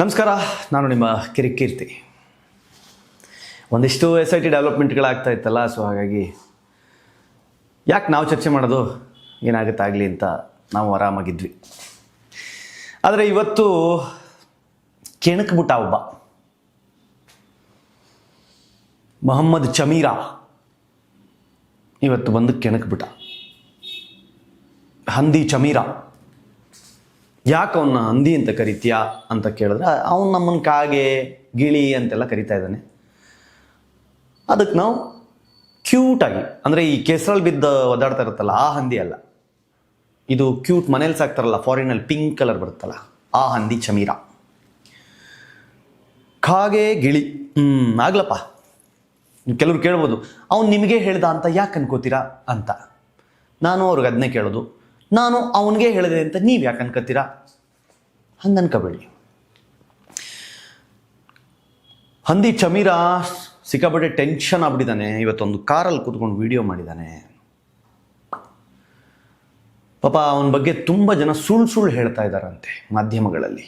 ನಮಸ್ಕಾರ, ನಾನು ನಿಮ್ಮ ಕಿರಿಕೀರ್ತಿ. ಒಂದಿಷ್ಟು ಎಸ್ ಐ ಟಿ ಡೆವಲಪ್ಮೆಂಟ್ಗಳಾಗ್ತಾ ಇತ್ತಲ್ಲ ಸೊ ಹಾಗಾಗಿ ಯಾಕೆ ನಾವು ಚರ್ಚೆ ಮಾಡೋದು ಏನಾಗುತ್ತಾಗಲಿ ಅಂತ ನಾವು ಆರಾಮಾಗಿದ್ವಿ. ಆದರೆ ಇವತ್ತು ಕೆಣಕ್ಬಿಟ್ಟ ಒಬ್ಬ ಮೊಹಮ್ಮದ್ ಚಮೀರಾ ಇವತ್ತು ಬಂದು ಕೆಣಕ್ಬಿಟ್ಟ ಹಂದಿ ಚಮೀರಾ. ಯಾಕೆ ಅವನ್ನ ಹಂದಿ ಅಂತ ಕರಿತೀಯಾ ಅಂತ ಕೇಳಿದ್ರೆ, ಅವನು ನಮ್ಮನ್ನು ಕಾಗೆ, ಗಿಳಿ ಅಂತೆಲ್ಲ ಕರಿತಾ ಇದ್ದಾನೆ. ಅದಕ್ಕೆ ನಾವು ಕ್ಯೂಟಾಗಿ ಅಂದರೆ ಈ ಕೆಸರಲ್ಲಿ ಬಿದ್ದ ಒದ್ದಾಡ್ತಾ ಇರುತ್ತಲ್ಲ, ಆ ಹಂದಿ ಅಲ್ಲ. ಇದು ಕ್ಯೂಟ್ ಮನೇಲಿ ಸಾಕ್ತಾರಲ್ಲ ಫಾರಿನಲ್ಲಿ ಪಿಂಕ್ ಕಲರ್ ಬರುತ್ತಲ್ಲ, ಆ ಹಂದಿ ಚಮೀರ. ಕಾಗೆ, ಗಿಳಿ. ಹ್ಞೂ ಆಗ್ಲಪ್ಪ. ಕೆಲವ್ರು ಕೇಳ್ಬೋದು, ಅವ್ನು ನಿಮಗೆ ಹೇಳ್ದ ಅಂತ ಯಾಕೆ ಅನ್ಕೋತೀರಾ ಅಂತ. ನಾನು ಅವ್ರಿಗೆ ಅದನ್ನೇ ಕೇಳೋದು. ನಾನು ಅವನಿಗೆ ಹೇಳಿದೆ ಅಂತ ನೀವು ಯಾಕೆ ಅನ್ಕೋತೀರಾ ಹಂಗೆ ಅನ್ಕೋಬೇಡಿ. ಹಂದಿ ಚಮೀರ ಸಿಕ್ಕಾಪಟ್ಟೆ ಟೆನ್ಷನ್ ಆಗ್ಬಿಟ್ಟಿದ್ದಾನೆ. ಇವತ್ತೊಂದು ಕಾರಲ್ಲಿ ಕೂತ್ಕೊಂಡು ವಿಡಿಯೋ ಮಾಡಿದ್ದಾನೆ. ಪಾಪ ಅವನ ಬಗ್ಗೆ ತುಂಬ ಜನ ಸುಳ್ಳು ಸುಳ್ಳು ಹೇಳ್ತಾ ಇದ್ದಾರಂತೆ ಮಾಧ್ಯಮಗಳಲ್ಲಿ.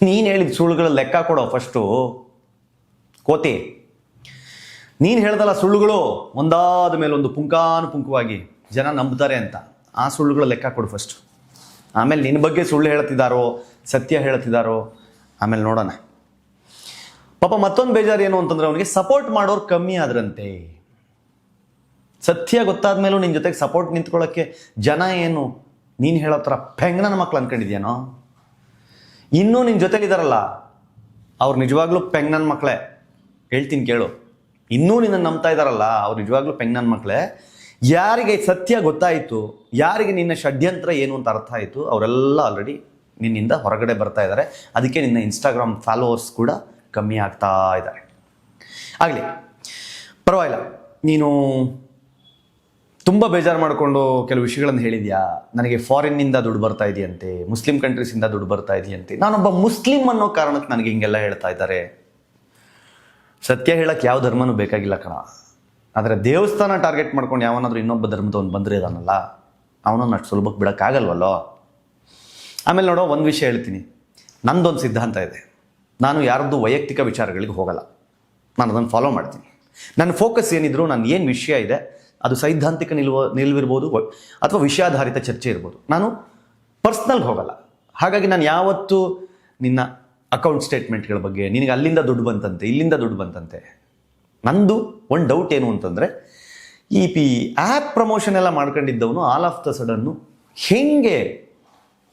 ನೀನು ಹೇಳಿದ ಸುಳ್ಳುಗಳ ಲೆಕ್ಕ ಕೊಡೋ ಫಸ್ಟು ಕೋತಿ, ನೀನು ಹೇಳ್ದಲ್ಲ ಸುಳ್ಳುಗಳು ಒಂದಾದ ಮೇಲೆ ಒಂದು ಪುಂಕಾನುಪುಂಕವಾಗಿ ಜನ ನಂಬ್ತಾರೆ ಅಂತ. ಆ ಸುಳ್ಳುಗಳ ಲೆಕ್ಕ ಕೊಡು ಫಸ್ಟ್ ಆಮೇಲೆ ನಿನ್ನ ಬಗ್ಗೆ ಸುಳ್ಳು ಹೇಳ್ತಿದ್ದಾರೋ ಸತ್ಯ ಹೇಳ್ತಿದ್ದಾರೋ ಆಮೇಲೆ ನೋಡೋಣ. ಪಾಪ ಮತ್ತೊಂದು ಬೇಜಾರು ಏನು ಅಂತಂದ್ರೆ ಅವನಿಗೆ ಸಪೋರ್ಟ್ ಮಾಡೋರು ಕಮ್ಮಿ ಆದ್ರಂತೆ. ಸತ್ಯ ಗೊತ್ತಾದ ಮೇಲೂ ನಿನ್ನ ಜೊತೆಗೆ ಸಪೋರ್ಟ್ ನಿಂತ್ಕೊಳ್ಳೋಕ್ಕೆ ಜನ ಏನು? ನೀನು ಹೇಳೋ ಥರ ಪೆಂಗನ ಮಕ್ಳು ಅನ್ಕೊಂಡಿದ್ಯಾನೋ? ಇನ್ನೂ ನಿನ್ನ ಜೊತೆಗಿದಾರಲ್ಲ ಅವ್ರು ನಿಜವಾಗ್ಲೂ ಪೆಂಗ್ನನ್ ಮಕ್ಕಳೇ ಹೇಳ್ತೀನಿ ಕೇಳು. ಇನ್ನೂ ನಿನ್ನನ್ನು ನಂಬ್ತಾ ಇದ್ದಾರಲ್ಲ ಅವ್ರು ನಿಜವಾಗ್ಲೂ ಪೆಂಗ್ ನನ್ನ ಮಕ್ಕಳೇ ಯಾರಿಗೆ ಸತ್ಯ ಗೊತ್ತಾಯಿತು, ಯಾರಿಗೆ ನಿನ್ನ ಷಡ್ಯಂತ್ರ ಏನು ಅಂತ ಅರ್ಥ ಆಯಿತು, ಅವರೆಲ್ಲ ಆಲ್ರೆಡಿ ನಿನ್ನಿಂದ ಹೊರಗಡೆ ಬರ್ತಾ ಇದ್ದಾರೆ. ಅದಕ್ಕೆ ನಿನ್ನ ಇನ್ಸ್ಟಾಗ್ರಾಮ್ ಫಾಲೋವರ್ಸ್ ಕೂಡ ಕಮ್ಮಿ ಆಗ್ತಾ ಇದ್ದಾರೆ. ಆಗಲಿ, ಪರವಾಗಿಲ್ಲ. ನೀನು ತುಂಬ ಬೇಜಾರು ಮಾಡಿಕೊಂಡು ಕೆಲವು ವಿಷಯಗಳನ್ನು ಹೇಳಿದ್ಯಾ? ನನಗೆ ಫಾರಿನ್ನಿಂದ ದುಡ್ಡು ಬರ್ತಾ ಇದೆಯಂತೆ ಮುಸ್ಲಿಂ ಕಂಟ್ರೀಸಿಂದ ದುಡ್ಡು ಬರ್ತಾ ಇದೆಯಂತೆ. ನಾನೊಬ್ಬ ಮುಸ್ಲಿಂ ಅನ್ನೋ ಕಾರಣಕ್ಕೆ ನನಗೆ ಹಿಂಗೆಲ್ಲ ಹೇಳ್ತಾ ಇದ್ದಾರೆ. ಸತ್ಯ ಹೇಳಕ್ಕೆ ಯಾವ ಧರ್ಮನೂ ಬೇಕಾಗಿಲ್ಲ ಕಣ. ಆದರೆ ದೇವಸ್ಥಾನ ಟಾರ್ಗೆಟ್ ಮಾಡ್ಕೊಂಡು ಯಾವನಾದರೂ ಇನ್ನೊಬ್ಬ ಧರ್ಮದವನು ಬಂದರೆ ಇದಾನಲ್ಲ, ಅವನನ್ನು ಅಷ್ಟು ಸುಲಭಕ್ಕೆ ಬಿಡೋಕ್ಕಾಗಲ್ವಲ್ಲೋ? ಆಮೇಲೆ ನೋಡೋ, ಒಂದು ವಿಷಯ ಹೇಳ್ತೀನಿ. ನಂದೊಂದು ಸಿದ್ಧಾಂತ ಇದೆ. ನಾನು ಯಾರದ್ದು ವೈಯಕ್ತಿಕ ವಿಚಾರಗಳಿಗೆ ಹೋಗಲ್ಲ. ನಾನು ಅದನ್ನು ಫಾಲೋ ಮಾಡ್ತೀನಿ. ನನ್ನ ಫೋಕಸ್ ಏನಿದ್ರು, ನಾನು ಏನು ವಿಷಯ ಇದೆ, ಅದು ಸೈದ್ಧಾಂತಿಕ ನಿಲುವ, ನಿಲುವಿರ್ಬೋದು ಅಥವಾ ವಿಷಯಾಧಾರಿತ ಚರ್ಚೆ ಇರ್ಬೋದು. ನಾನು ಪರ್ಸ್ನಲ್ಗೆ ಹೋಗಲ್ಲ. ಹಾಗಾಗಿ ನಾನು ಯಾವತ್ತೂ ನಿನ್ನ ಅಕೌಂಟ್ ಸ್ಟೇಟ್ಮೆಂಟ್ಗಳ ಬಗ್ಗೆ, ನಿನಗೆ ಅಲ್ಲಿಂದ ದುಡ್ಡು ಬಂತಂತೆ, ಇಲ್ಲಿಂದ ದುಡ್ಡು ಬಂತಂತೆ ನಂದು ಒಂದು ಡೌಟ್ ಏನು ಅಂತಂದರೆ, ಈ ಪಿ ಆ್ಯಪ್ ಪ್ರಮೋಷನ್ ಎಲ್ಲ ಮಾಡ್ಕೊಂಡಿದ್ದವನು ಆಲ್ ಆಫ್ ದ ಸಡನ್ನು ಹೆಂಗೆ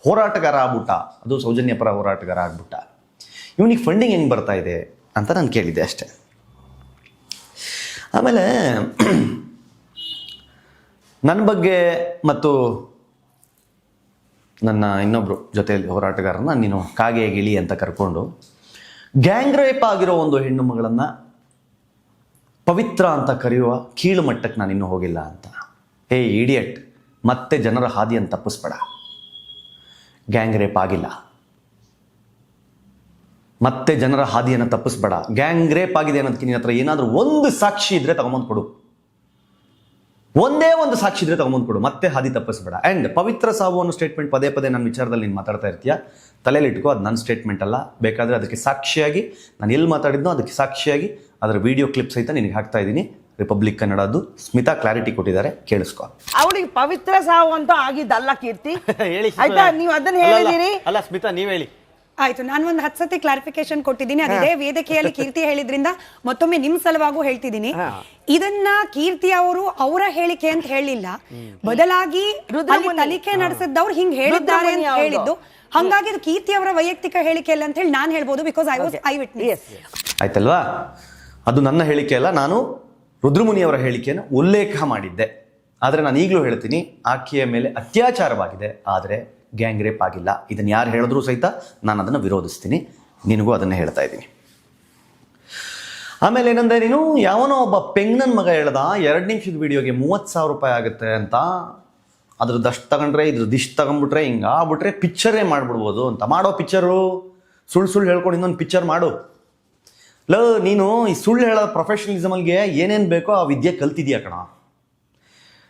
ಹೋರಾಟಗಾರ ಆಗ್ಬಿಟ್ಟ ಅದು ಸೌಜನ್ಯ ಪರ ಹೋರಾಟಗಾರ ಆಗ್ಬಿಟ್ಟ ಇವನಿಗೆ ಫಂಡಿಂಗ್ ಹೆಂಗೆ ಬರ್ತಾ ಇದೆ ಅಂತ ನಾನು ಕೇಳಿದ್ದೆ ಅಷ್ಟೆ. ಆಮೇಲೆ ನನ್ನ ಬಗ್ಗೆ ಮತ್ತು ನನ್ನ ಇನ್ನೊಬ್ಬರು ಜೊತೆಯಲ್ಲಿ ಹೋರಾಟಗಾರನ ನೀನು ಕಾಗೆ ಗಿಳಿ ಅಂತ ಕರ್ಕೊಂಡು ಗ್ಯಾಂಗ್ ರೇಪ್ ಆಗಿರೋ ಒಂದು ಹೆಣ್ಣು ಮಗಳನ್ನು ಪವಿತ್ರ ಅಂತ ಕರೆಯುವ ಕೀಳು ಮಟ್ಟಕ್ಕೆ ನಾನು ಇನ್ನೂ ಹೋಗಿಲ್ಲ ಅಂತ. ಏ ಇಡಿಯಟ್ ಮತ್ತೆ ಜನರ ಹಾದಿಯನ್ನು ತಪ್ಪಿಸ್ಬೇಡ. ಗ್ಯಾಂಗ್ ರೇಪ್ ಆಗಿಲ್ಲ. ಮತ್ತೆ ಜನರ ಹಾದಿಯನ್ನು ತಪ್ಪಿಸ್ಬೇಡ. ಗ್ಯಾಂಗ್ ರೇಪ್ ಆಗಿದೆ ಅನ್ನೋದಕ್ಕೆ ನಿನ್ನ ಹತ್ರ ಏನಾದರೂ ಒಂದು ಸಾಕ್ಷಿ ಇದ್ರೆ ತಗೊಂಬಂದು ಕೊಡು. ಒಂದೇ ಒಂದು ಸಾಕ್ಷಿ ಇದ್ರೆ ತಗೊಂಬಂದು ಕೊಡು. ಮತ್ತೆ ಹಾದಿ ತಪ್ಪಿಸ್ಬೇಡ. ಆ್ಯಂಡ್ ಪವಿತ್ರ ಸಾವು ಅನ್ನೋ ಸ್ಟೇಟ್ಮೆಂಟ್ ಪದೇ ಪದೇ ನನ್ನ ವಿಚಾರದಲ್ಲಿ ನೀನು ಮಾತಾಡ್ತಾ ಇರ್ತೀಯ? ತಲೆಯಲ್ಲಿ ಇಟ್ಕೋ, ಅದು ನನ್ನ ಸ್ಟೇಟ್ಮೆಂಟ್ ಅಲ್ಲ. ಬೇಕಾದರೆ ಅದಕ್ಕೆ ಸಾಕ್ಷಿಯಾಗಿ, ನಾನು ಎಲ್ಲಿ ಮಾತಾಡಿದ್ನೋ ಅದಕ್ಕೆ ಸಾಕ್ಷಿಯಾಗಿ ಅದರ ವಿಡಿಯೋ ಕ್ಲಿಪ್ ಸಹಿತ ನಿನಗೆ ಹಾಕ್ತಾ ಇದ್ದೀನಿ. ರಿಪಬ್ಲಿಕ್ ಕನ್ನಡದ್ದು ಸ್ಮಿತಾ ಕ್ಲಾರಿಟಿ ಕೊಟ್ಟಿದ್ದಾರೆ. ಕೇಳಿಸ್ಕೊ. ಅವಳಿಗೆ ಪವಿತ್ರ ಸಾವು ಅಂತ ಆಗಿದ್ದಲ್ಲ ಕೀರ್ತಿ. ಹೇಳಿ ಆಯ್ತಾ? ನೀವು ಅದನ್ನ ಹೇಳಿದಿರಿ? ಅಲ್ಲ ಸ್ಮಿತಾ ನೀವ್ ಹೇಳಿ. ಆಯ್ತು ನಾನು ಒಂದು ಹತ್ತು ಸತಿ ಕ್ಲಾರಿಫಿಕೇಶನ್ ಕೊಟ್ಟಿದ್ದೀನಿ. ಅದೇ ವೇದಿಕೆಯಲ್ಲಿ ಕೀರ್ತಿ ಹೇಳಿದ್ರಿಂದ ಮತ್ತೊಮ್ಮೆ ನಿಮ್ ಸಲುವಾಗೂ ಹೇಳ್ತಿದ್ದೀನಿ. ಇದನ್ನ ಕೀರ್ತಿ ಅವರು ಅವರ ಹೇಳಿಕೆ ಅಂತ ಹೇಳಿಲ್ಲ. ಬದಲಾಗಿ ತನಿಖೆ ನಡೆಸಿದ್ದವ್ರು ಹಿಂಗ್ ಹೇಳಿದ್ದಾರೆ ಅಂತ. ಹೇಳಿದ್ದು. ಹಂಗಾಗಿ ಅದು ಕೀರ್ತಿ ಅವರ ವೈಯಕ್ತಿಕ ಹೇಳಿಕೆ ಅಲ್ಲ ಅಂತ ಹೇಳಿ ನಾನು ಹೇಳ್ಬೋದು because I was eye witness ಆಯ್ತಲ್ವಾ? ಅದು ನನ್ನ ಹೇಳಿಕೆ ಅಲ್ಲ, ನಾನು ರುದ್ರಮುನಿಯವರ ಹೇಳಿಕೆಯನ್ನು ಉಲ್ಲೇಖ ಮಾಡಿದ್ದೆ. ಆದರೆ ನಾನು ಈಗಲೂ ಹೇಳ್ತೀನಿ, ಆಕೆಯ ಮೇಲೆ ಅತ್ಯಾಚಾರವಾಗಿದೆ, ಆದರೆ ಗ್ಯಾಂಗ್ ರೇಪ್ ಆಗಿಲ್ಲ. ಇದನ್ನು ಯಾರು ಹೇಳಿದ್ರೂ ಸಹಿತ ನಾನು ಅದನ್ನು ವಿರೋಧಿಸ್ತೀನಿ. ನಿನಗೂ ಅದನ್ನು ಹೇಳ್ತಾ ಇದ್ದೀನಿ. ಆಮೇಲೆ ಏನಂದ್ರೆ ನೀನು, ಯಾವನೋ ಒಬ್ಬ ಪೆಂಗ್ನನ್ ಮಗ ಹೇಳ್ದ, ಎರಡು ನಿಮಿಷದ ವಿಡಿಯೋಗೆ ಮೂವತ್ತು ಸಾವಿರ ರೂಪಾಯಿ ಆಗುತ್ತೆ ಅಂತ. ಅದ್ರದ್ದು ಅಷ್ಟು ತಗೊಂಡ್ರೆ, ಇದ್ರದ್ದು ಇಷ್ಟು ತಗೊಂಡ್ಬಿಟ್ರೆ ಹಿಂಗೆ ಆಗ್ಬಿಟ್ರೆ ಪಿಕ್ಚರೇ ಮಾಡಿಬಿಡ್ಬೋದು ಅಂತ. ಮಾಡೋ ಪಿಕ್ಚರು ಸುಳ್ಳು ಸುಳ್ಳು ಹೇಳ್ಕೊಂಡು ಇನ್ನೊಂದು ಪಿಕ್ಚರ್ ಮಾಡು. ಲೋ, ನೀನು ಈ ಸುಳ್ಳು ಹೇಳೋ ಪ್ರೊಫೆಷನಲಿಸಮಲ್ಗೆ ಏನೇನು ಬೇಕೋ ಆ ವಿದ್ಯೆ ಕಲ್ತಿದ್ಯಾ ಕಣ?